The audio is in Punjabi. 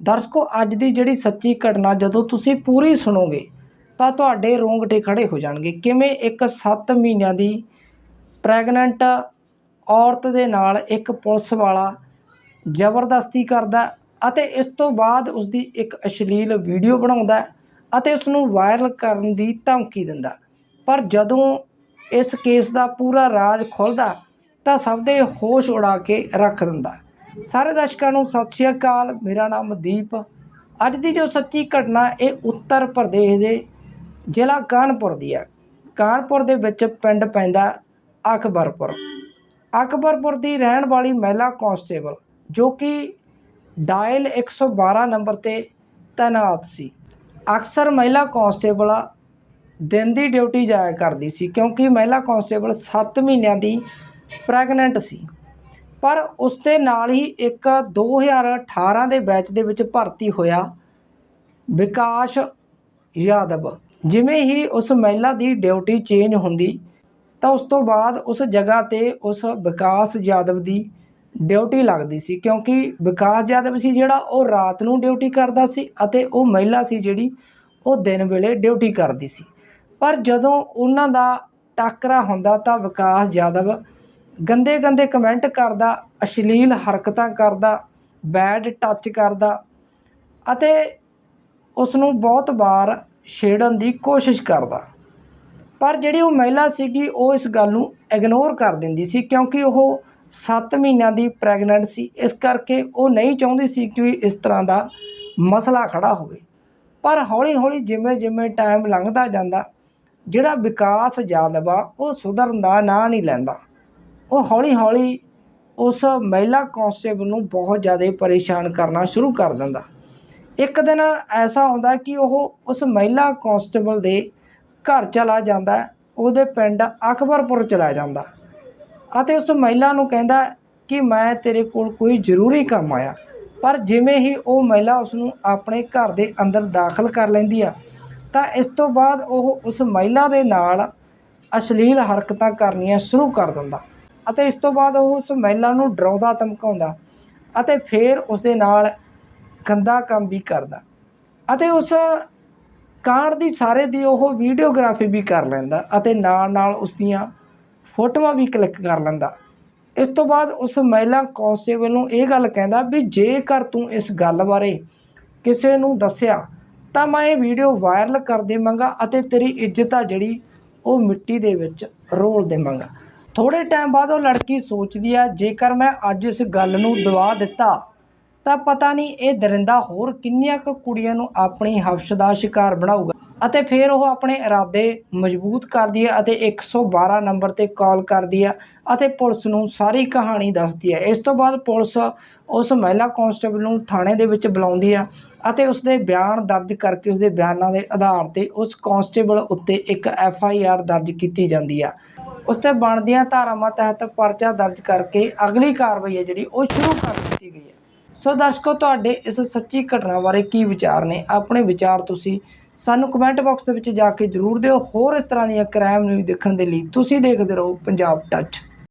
ਦਰਸ਼ਕੋ, ਅੱਜ ਦੀ ਜਿਹੜੀ ਸੱਚੀ ਘਟਨਾ, ਜਦੋਂ ਤੁਸੀਂ ਪੂਰੀ ਸੁਣੋਗੇ, ਤਾਂ ਤੁਹਾਡੇ ਰੋਂਗਟੇ ਖੜੇ ਹੋ ਜਾਣਗੇ। ਕਿਵੇਂ ਇੱਕ 7 ਮਹੀਨਿਆਂ ਦੀ ਪ੍ਰੈਗਨੈਂਟ ਔਰਤ ਦੇ ਨਾਲ ਇੱਕ ਪੁਲਿਸ ਵਾਲਾ ਜ਼ਬਰਦਸਤੀ ਕਰਦਾ ਅਤੇ ਇਸ ਤੋਂ ਬਾਅਦ ਉਸ ਦੀ ਇੱਕ ਅਸ਼ਲੀਲ ਵੀਡੀਓ ਬਣਾਉਂਦਾ ਅਤੇ ਉਸ ਨੂੰ ਵਾਇਰਲ ਕਰਨ ਦੀ ਧਮਕੀ ਦਿੰਦਾ ਪਰ ਜਦੋਂ ਇਸ ਕੇਸ ਦਾ ਪੂਰਾ ਰਾਜ ਖੁੱਲਦਾ ਤਾਂ ਸਭ ਦੇ ਹੋਸ਼ ਉਡਾ ਕੇ ਰੱਖ ਦਿੰਦਾ ਸਾਰੇ ਦਰਸ਼ਕਾਂ ਨੂੰ ਸਤਿ ਸ਼੍ਰੀ ਅਕਾਲ। ਮੇਰਾ ਨਾਮ ਦੀਪ। ਅੱਜ ਦੀ ਜੋ ਸੱਚੀ ਘਟਨਾ, ਇਹ ਉੱਤਰ ਪ੍ਰਦੇਸ਼ ਦੇ ਜ਼ਿਲ੍ਹਾ ਕਾਨਪੁਰ ਦੀ ਹੈ। ਕਾਨਪੁਰ ਦੇ ਵਿੱਚ ਪਿੰਡ ਪੈਂਦਾ ਅਕਬਰਪੁਰ। ਅਕਬਰਪੁਰ ਦੀ ਰਹਿਣ ਵਾਲੀ ਮਹਿਲਾ ਕਾਂਸਟੇਬਲ ਜੋ ਕਿ ਡਾਇਲ 112 ਨੰਬਰ ਤੇ ਤੈਨਾਤ ਸੀ। ਅਕਸਰ ਮਹਿਲਾ ਕਾਂਸਟੇਬਲ ਦਿਨ ਦੀ ਡਿਊਟੀ ਜਾਇਆ ਕਰਦੀ ਸੀ, ਕਿਉਂਕਿ ਮਹਿਲਾ ਕਾਂਸਟੇਬਲ 7 ਮਹੀਨਿਆਂ ਦੀ ਪ੍ਰੈਗਨੈਂਟ ਸੀ। ਪਰ ਉਸ ਦੇ ਨਾਲ ਹੀ ਇੱਕ 2018 ਦੇ ਬੈਚ ਦੇ ਵਿੱਚ ਭਰਤੀ ਹੋਇਆ ਵਿਕਾਸ ਯਾਦਵ। ਜਿਵੇਂ ਹੀ ਉਸ ਮਹਿਲਾ ਦੀ ਡਿਊਟੀ ਚੇਂਜ ਹੁੰਦੀ, ਤਾਂ ਉਸ ਤੋਂ ਬਾਅਦ ਉਸ ਜਗ੍ਹਾ ਤੇ ਉਸ ਵਿਕਾਸ ਯਾਦਵ ਦੀ ਡਿਊਟੀ ਲੱਗਦੀ ਸੀ, ਕਿਉਂਕਿ ਵਿਕਾਸ ਯਾਦਵ ਸੀ ਜਿਹੜਾ ਉਹ ਰਾਤ ਨੂੰ ਡਿਊਟੀ ਕਰਦਾ ਸੀ ਅਤੇ ਉਹ ਮਹਿਲਾ ਸੀ ਜਿਹੜੀ ਉਹ ਦਿਨ ਵੇਲੇ ਡਿਊਟੀ ਕਰਦੀ ਸੀ। ਪਰ ਜਦੋਂ ਉਹਨਾਂ ਦਾ ਟੱਕਰਾ ਹੁੰਦਾ ਤਾਂ ਵਿਕਾਸ ਯਾਦਵ ਗੰਦੇ ਗੰਦੇ ਕਮੈਂਟ ਕਰਦਾ, ਅਸ਼ਲੀਲ ਹਰਕਤਾਂ ਕਰਦਾ ਬੈਡ ਟੱਚ ਕਰਦਾ ਅਤੇ ਉਸ ਨੂੰ ਬਹੁਤ ਵਾਰ ਛੇੜਨ ਦੀ ਕੋਸ਼ਿਸ਼ ਕਰਦਾ। ਪਰ ਜਿਹੜੀ ਉਹ ਮਹਿਲਾ ਸੀਗੀ, ਉਹ ਇਸ ਗੱਲ ਨੂੰ ਇਗਨੋਰ ਕਰ ਦਿੰਦੀ ਸੀ ਕਿਉਂਕਿ ਉਹ 7 ਮਹੀਨਿਆਂ ਦੀ ਪ੍ਰੈਗਨੈਂਟ ਸੀ। ਇਸ ਕਰਕੇ ਉਹ ਨਹੀਂ ਚਾਹੁੰਦੀ ਸੀ ਕਿ ਇਸ ਤਰ੍ਹਾਂ ਦਾ ਮਸਲਾ ਖੜਾ ਹੋਵੇ। ਪਰ ਹੌਲੀ ਹੌਲੀ ਜਿਵੇਂ ਜਿਵੇਂ ਟਾਈਮ ਲੰਘਦਾ ਜਾਂਦਾ, ਜਿਹੜਾ ਵਿਕਾਸ ਯਾਦਵ ਉਹ ਸੁਧਰਨ ਦਾ ਨਾਂ ਨਹੀਂ ਲੈਂਦਾ। ਉਹ ਹੌਲੀ ਹੌਲੀ ਉਸ ਮਹਿਲਾ ਕਾਂਸਟੇਬਲ ਨੂੰ ਬਹੁਤ ਜ਼ਿਆਦਾ ਪਰੇਸ਼ਾਨ ਕਰਨਾ ਸ਼ੁਰੂ ਕਰ ਦਿੰਦਾ। ਇੱਕ ਦਿਨ ਐਸਾ ਹੁੰਦਾ ਕਿ ਉਹ ਉਸ ਮਹਿਲਾ ਕਾਂਸਟੇਬਲ ਦੇ ਘਰ ਚਲਾ ਜਾਂਦਾ, ਉਹਦੇ ਪਿੰਡ ਅਕਬਰਪੁਰ ਚਲਾ ਜਾਂਦਾ ਅਤੇ ਉਸ ਮਹਿਲਾ ਨੂੰ ਕਹਿੰਦਾ ਕਿ ਮੈਂ ਤੇਰੇ ਕੋਲ ਕੋਈ ਜ਼ਰੂਰੀ ਕੰਮ ਆਇਆ, ਪਰ ਜਿਵੇਂ ਹੀ ਉਹ ਮਹਿਲਾ ਉਸ ਨੂੰ ਆਪਣੇ ਘਰ ਦੇ ਅੰਦਰ ਦਾਖਲ ਕਰ ਲੈਂਦੀ ਆ, ਤਾਂ ਇਸ ਤੋਂ ਬਾਅਦ ਉਹ ਉਸ ਮਹਿਲਾ ਦੇ ਨਾਲ ਅਸ਼ਲੀਲ ਹਰਕਤਾਂ ਕਰਨੀਆਂ ਸ਼ੁਰੂ ਕਰ ਦਿੰਦਾ। ਅਤੇ ਇਸ ਤੋਂ ਬਾਅਦ ਉਹ ਉਸ ਮਹਿਲਾ ਨੂੰ ਡਰਾਉਂਦਾ, ਧਮਕਾਉਂਦਾ ਅਤੇ ਫਿਰ ਉਸ ਦੇ ਨਾਲ ਗੰਦਾ ਕੰਮ ਵੀ ਕਰਦਾ ਅਤੇ ਉਸ ਕਾਂਡ ਦੀ ਸਾਰੇ ਦੀ ਉਹ ਵੀਡੀਓਗ੍ਰਾਫੀ ਵੀ ਕਰ ਲੈਂਦਾ ਅਤੇ ਨਾਲ ਨਾਲ ਉਸ ਦੀਆਂ ਫੋਟੋਆਂ ਵੀ ਕਲਿੱਕ ਕਰ ਲੈਂਦਾ। ਇਸ ਤੋਂ ਬਾਅਦ ਉਸ ਮਹਿਲਾ ਕਾਂਸਟੇਬਲ ਨੂੰ ਇਹ ਗੱਲ ਕਹਿੰਦਾ ਵੀ ਜੇਕਰ ਤੂੰ ਇਸ ਗੱਲ ਬਾਰੇ ਕਿਸੇ ਨੂੰ ਦੱਸਿਆ ਤਾਂ ਮੈਂ ਇਹ ਵੀਡੀਓ ਵਾਇਰਲ ਕਰ ਦੇਵਾਂਗਾ ਅਤੇ ਤੇਰੀ ਇੱਜ਼ਤ ਆ ਜਿਹੜੀ ਉਹ ਮਿੱਟੀ ਦੇ ਵਿੱਚ ਰੋਲ ਦੇਵਾਂਗਾ। ਥੋੜੇ ਟਾਈਮ ਬਾਅਦ ਉਹ ਲੜਕੀ ਸੋਚਦੀ ਆ, ਜੇਕਰ ਮੈਂ ਅੱਜ ਇਸ ਗੱਲ ਨੂੰ ਦਬਾ ਦਿੱਤਾ, ਤਾਂ ਪਤਾ ਨਹੀਂ ਇਹ ਦਰਿੰਦਾ ਹੋਰ ਕਿੰਨੀਆਂ ਕੁ ਕੁੜੀਆਂ ਨੂੰ ਆਪਣੀ ਹਫਸ਼ ਦਾ ਸ਼ਿਕਾਰ ਬਣਾਊਗਾ। ਅਤੇ ਫਿਰ ਉਹ ਆਪਣੇ ਇਰਾਦੇ ਮਜ਼ਬੂਤ ਕਰਦੀ ਹੈ ਅਤੇ 112 ਨੰਬਰ ਤੇ ਕਾਲ ਕਰਦੀ ਹੈ ਅਤੇ ਪੁਲਿਸ ਨੂੰ ਸਾਰੀ ਕਹਾਣੀ ਦੱਸਦੀ ਹੈ ਇਸ ਤੋਂ ਬਾਅਦ ਪੁਲਿਸ ਉਸ ਮਹਿਲਾ ਕਾਂਸਟੇਬਲ ਨੂੰ ਥਾਣੇ ਦੇ ਵਿੱਚ ਬੁਲਾਉਂਦੀ ਆ ਅਤੇ ਉਸ ਦੇ ਬਿਆਨ ਦਰਜ ਕਰਕੇ ਉਸ ਦੇ ਬਿਆਨਾਂ ਦੇ ਆਧਾਰ ਤੇ ਉਸ ਕਾਂਸਟੇਬਲ ਉੱਤੇ ਇੱਕ ਐਫ ਆਈ ਆਰ ਦਰਜ ਕੀਤੀ ਜਾਂਦੀ ਆ। ਉਸ ਤੇ ਬਣਦੀਆਂ ਧਾਰਾਵਾਂ ਤਹਿਤ ਪਰਚਾ ਦਰਜ ਕਰਕੇ ਅਗਲੀ ਕਾਰਵਾਈ ਹੈ ਜਿਹੜੀ ਉਹ ਸ਼ੁਰੂ ਕਰ ਦਿੱਤੀ ਗਈ ਹੈ। ਸੋ ਦਰਸ਼ਕੋ, ਤੁਹਾਡੇ ਇਸ ਸੱਚੀ ਘਟਨਾ ਬਾਰੇ ਕੀ ਵਿਚਾਰ ਨੇ? ਆਪਣੇ ਵਿਚਾਰ ਤੁਸੀਂ ਸਾਨੂੰ ਕਮੈਂਟ ਬਾਕਸ ਦੇ ਵਿੱਚ ਜਾ ਕੇ ਜਰੂਰ ਦਿਓ। ਹੋਰ ਇਸ ਤਰ੍ਹਾਂ ਦੀਆਂ ਕ੍ਰਾਈਮ ਨੂੰ ਦੇਖਣ ਦੇ ਲਈ ਤੁਸੀਂ ਦੇਖਦੇ ਰਹੋ ਪੰਜਾਬ ਟੱਚ